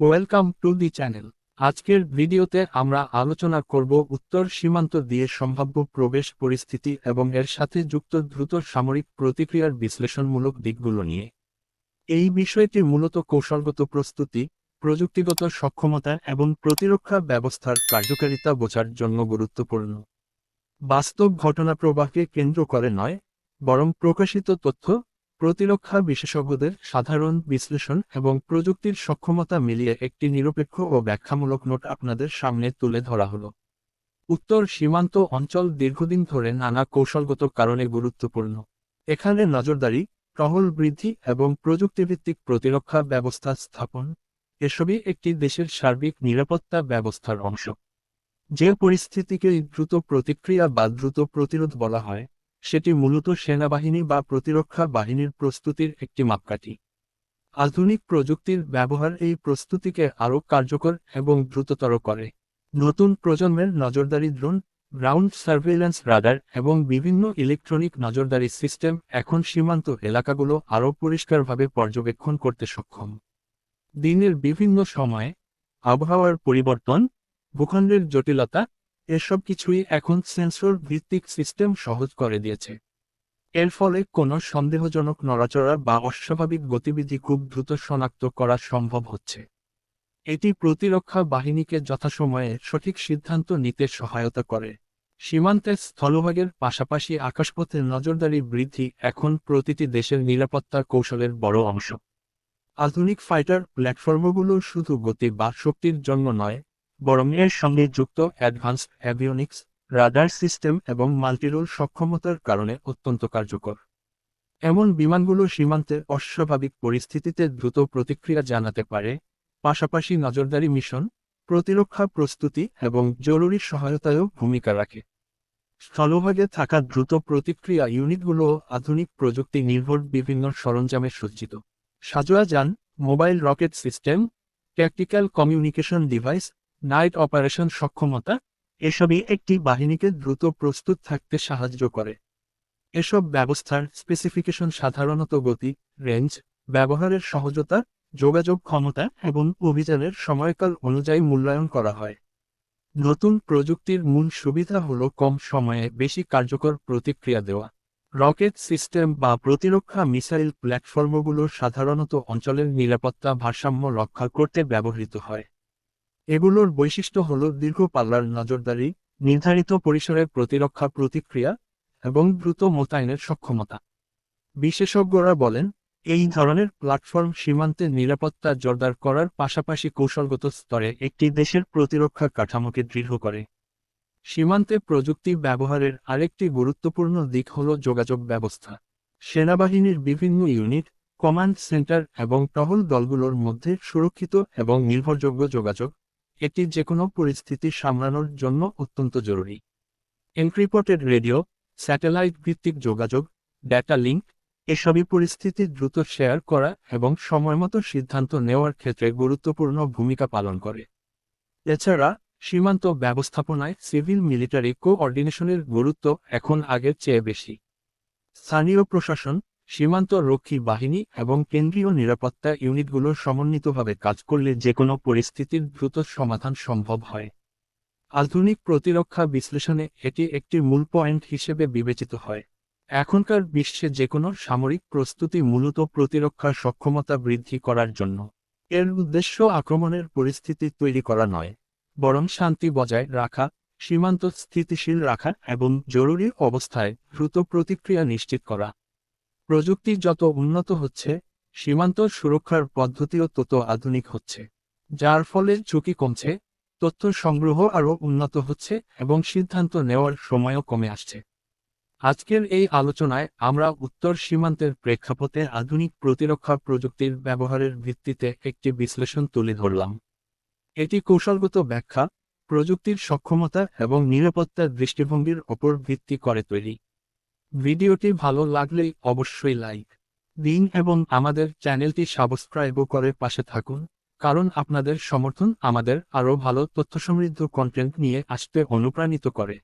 Welcome to the channel আজকের ভিডিওতে আমরা আলোচনা করব উত্তর সীমান্ত দিয়ে সম্ভাব্য প্রবেশ পরিস্থিতি এবং এর সাথে যুক্ত দ্রুত সামরিক প্রতিক্রিয়ার বিশ্লেষণমূলক দিকগুলো নিয়ে। এই বিষয়টি মূলত কৌশলগত প্রস্তুতি, প্রযুক্তিগত সক্ষমতা এবং প্রতিরক্ষা ব্যবস্থার কার্যকারিতা বোঝার জন্য গুরুত্বপূর্ণ। বাস্তব ঘটনা প্রবাহকে কেন্দ্র করে নয়, বরং প্রকাশিত তথ্য প্রতিরক্ষা বিশেষজ্ঞদের সাধারণ বিশ্লেষণ এবং প্রযুক্তির সক্ষমতা মিলিয়ে একটি নিরপেক্ষ ও ব্যাখ্যামূলক নোট আপনাদের সামনে তুলে ধরা হলো। উত্তর সীমান্ত অঞ্চল দীর্ঘদিন ধরে নানা কৌশলগত কারণে গুরুত্বপূর্ণ। এখানে নজরদারি, টহল বৃদ্ধি এবং প্রযুক্তিভিত্তিক প্রতিরক্ষা ব্যবস্থা স্থাপন এসবই একটি দেশের সার্বিক নিরাপত্তা ব্যবস্থার অংশ। যে পরিস্থিতিকে দ্রুত প্রতিক্রিয়া বা দ্রুত প্রতিরোধ বলা হয় সেটি মূলত সেনাবাহিনী বা প্রতিরক্ষা বাহিনীর প্রস্তুতির একটি মাপকাঠি। আধুনিক প্রযুক্তির ব্যবহার এই প্রস্তুতিকে আরও কার্যকর এবং দ্রুততর করে। নতুন প্রজন্মের নজরদারি ড্রোন, গ্রাউন্ড সার্ভেইলেন্স রাডার এবং বিভিন্ন ইলেকট্রনিক নজরদারি সিস্টেম এখন সীমান্ত এলাকাগুলো আরও পরিষ্কারভাবে পর্যবেক্ষণ করতে সক্ষম। দিনের বিভিন্ন সময়ে আবহাওয়ার পরিবর্তন, ভূখণ্ডের জটিলতা এসব কিছুই এখন সেন্সর ভিত্তিক সিস্টেম সহজ করে দিয়েছে। এর ফলে কোনো সন্দেহজনক নড়াচড়া বা অস্বাভাবিক গতিবিধি খুব দ্রুত শনাক্ত করা সম্ভব হচ্ছে। এটি প্রতিরক্ষা বাহিনীকে যথাসময়ে সঠিক সিদ্ধান্ত নিতে সহায়তা করে। সীমান্তের স্থলভাগের পাশাপাশি আকাশপথে নজরদারি বৃদ্ধি এখন প্রতিটি দেশের নিরাপত্তা কৌশলের বড় অংশ। আধুনিক ফাইটার প্ল্যাটফর্মগুলো শুধু গতি বা শক্তির জন্য নয় বরং এর সঙ্গে যুক্ত অ্যাডভান্স অ্যাভিওনিক্স রাডার সিস্টেম এবং মাল্টিরোল সক্ষমতার কারণে অত্যন্ত কার্যকর। এমন বিমানগুলো সীমান্তে অস্বাভাবিক পরিস্থিতিতে দ্রুত প্রতিক্রিয়া জানাতে পারে, পাশাপাশি নজরদারি মিশন, প্রতিরক্ষা প্রস্তুতি এবং জরুরি সহায়তায়ও ভূমিকা রাখে। স্থলভাগে থাকা দ্রুত প্রতিক্রিয়া ইউনিটগুলো আধুনিক প্রযুক্তি নির্ভর বিভিন্ন সরঞ্জামে সজ্জিত। সাজোয়া যান, mobile rocket system, tactical communication device night operation সক্ষমতা এসবই একটি বাহিনীকে দ্রুত প্রস্তুত থাকতে সাহায্য করে। এসব ব্যবস্থার স্পেসিফিকেশন সাধারণত গতি রেঞ্জ ব্যবহারের সহজতা, যোগাযোগ ক্ষমতা এবং অভিযানের সময়কাল অনুযায়ী মূল্যায়ন করা হয়। নতুন প্রযুক্তির মূল সুবিধা হল কম সময়ে বেশি কার্যকর প্রতিক্রিয়া দেওয়া। রকেট সিস্টেম বা প্রতিরক্ষা মিসাইল প্ল্যাটফর্মগুলো সাধারণত অঞ্চলের নিরাপত্তা ভারসাম্য রক্ষা করতে ব্যবহৃত হয়। এগুলোর বৈশিষ্ট্য হল দীর্ঘ পাল্লার নজরদারি, নির্ধারিত পরিসরের প্রতিরক্ষা প্রতিক্রিয়া, এবং দ্রুত মোতায়েনের সক্ষমতা। বিশেষজ্ঞরা বলেন, এই ধরনের প্ল্যাটফর্ম সীমান্তে নিরাপত্তা জোরদার করার পাশাপাশি কৌশলগত স্তরে একটি দেশের প্রতিরক্ষা কাঠামোকে দৃঢ় করে। সীমান্তে প্রযুক্তি ব্যবহারের আরেকটি গুরুত্বপূর্ণ দিক হল যোগাযোগ ব্যবস্থা। সেনাবাহিনীর বিভিন্ন ইউনিট, কমান্ড সেন্টার এবং টহল দলগুলোর মধ্যে সুরক্ষিত এবং নির্ভরযোগ্য যোগাযোগ এটি যে কোনো পরিস্থিতি সামলানোর জন্য অত্যন্ত জরুরি। এনক্রিপটেড রেডিও, স্যাটেলাইট ভিত্তিক যোগাযোগ, ডেটা লিঙ্ক এসবই পরিস্থিতি দ্রুত শেয়ার করা এবং সময়মতো সিদ্ধান্ত নেওয়ার ক্ষেত্রে গুরুত্বপূর্ণ ভূমিকা পালন করে। এছাড়া, সীমান্ত ব্যবস্থাপনায় সিভিল মিলিটারি কোঅর্ডিনেশনের গুরুত্ব এখন আগের চেয়ে বেশি। স্থানীয় প্রশাসন সীমান্ত রক্ষী বাহিনী এবং কেন্দ্রীয় নিরাপত্তা ইউনিটগুলো সমন্বিতভাবে কাজ করলে যে কোনো পরিস্থিতির দ্রুত সমাধান সম্ভব হয়। আধুনিক প্রতিরক্ষা বিশ্লেষণে এটি একটি মূল পয়েন্ট হিসেবে বিবেচিত হয়। এখনকার বিশ্বে যে কোনো সামরিক প্রস্তুতি মূলত প্রতিরক্ষার সক্ষমতা বৃদ্ধি করার জন্য। এর উদ্দেশ্য আক্রমণের পরিস্থিতি তৈরি করা নয়, বরং শান্তি বজায় রাখা, সীমান্ত স্থিতিশীল রাখা এবং জরুরি অবস্থায় দ্রুত প্রতিক্রিয়া নিশ্চিত করা। প্রযুক্তি যত উন্নত হচ্ছে, সীমান্ত সুরক্ষার পদ্ধতিও তত আধুনিক হচ্ছে। যার ফলে ঝুঁকি কমছে, তথ্য সংগ্রহ আরও উন্নত হচ্ছে এবং সিদ্ধান্ত নেওয়ার সময়ও কমে আসছে। আজকের এই আলোচনায় আমরা উত্তর সীমান্তের প্রেক্ষাপটে আধুনিক প্রতিরক্ষা প্রযুক্তির ব্যবহারের ভিত্তিতে একটি বিশ্লেষণ তুলে ধরলাম। এটি কৌশলগত ব্যাখ্যা, প্রযুক্তির সক্ষমতা এবং নিরাপত্তার দৃষ্টিভঙ্গির ওপর ভিত্তি করে তৈরি। ভিডিওটি ভালো লাগলে অবশ্যই লাইক দিন এবং আমাদের চ্যানেলটি সাবস্ক্রাইবও করে পাশে থাকুন, কারণ আপনাদের সমর্থন আমাদের আরও ভালো তথ্য সমৃদ্ধ কন্টেন্ট নিয়ে আসতে অনুপ্রাণিত করে।